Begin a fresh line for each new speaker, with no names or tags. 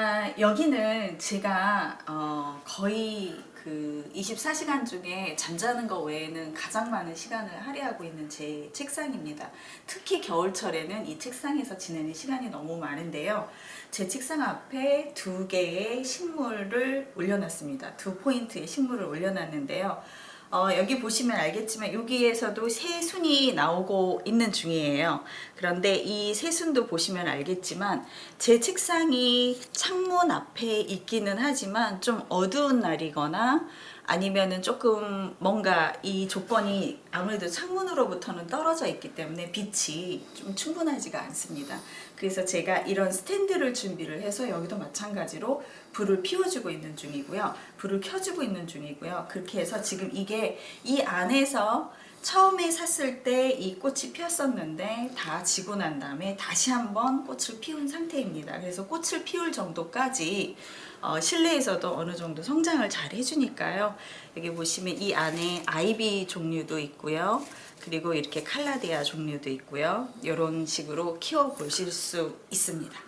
아, 여기는 제가 어, 거의 그 24시간 중에 잠자는 거 외에는 가장 많은 시간을 할애하고 있는 제 책상입니다. 특히 겨울철에는 이 책상에서 지내는 시간이 너무 많은데요. 제 책상 앞에 두 개의 식물을 올려놨습니다. 두 포인트의 식물을 올려놨는데요. 어, 여기 보시면 알겠지만 여기에서도 새순이 나오고 있는 중이에요. 그런데 이 새순도 보시면 알겠지만 제 책상이 창문 앞에 있기는 하지만 좀 어두운 날이거나 아니면은 조금 뭔가 이 조건이 아무래도 창문으로부터는 떨어져 있기 때문에 빛이 좀 충분하지가 않습니다. 그래서 제가 이런 스탠드를 준비를 해서 여기도 마찬가지로 불을 피워주고 있는 중이고요. 불을 켜주고 있는 중이고요. 그렇게 해서 지금 이게 이 안에서 처음에 샀을 때 이 꽃이 피었었는데 다 지고 난 다음에 다시 한번 꽃을 피운 상태입니다. 그래서 꽃을 피울 정도까지 어, 실내에서도 어느 정도 성장을 잘 해주니까요. 여기 보시면 이 안에 아이비 종류도 있고요. 그리고 이렇게 칼라디아 종류도 있고요. 이런 식으로 키워 보실 수 있습니다.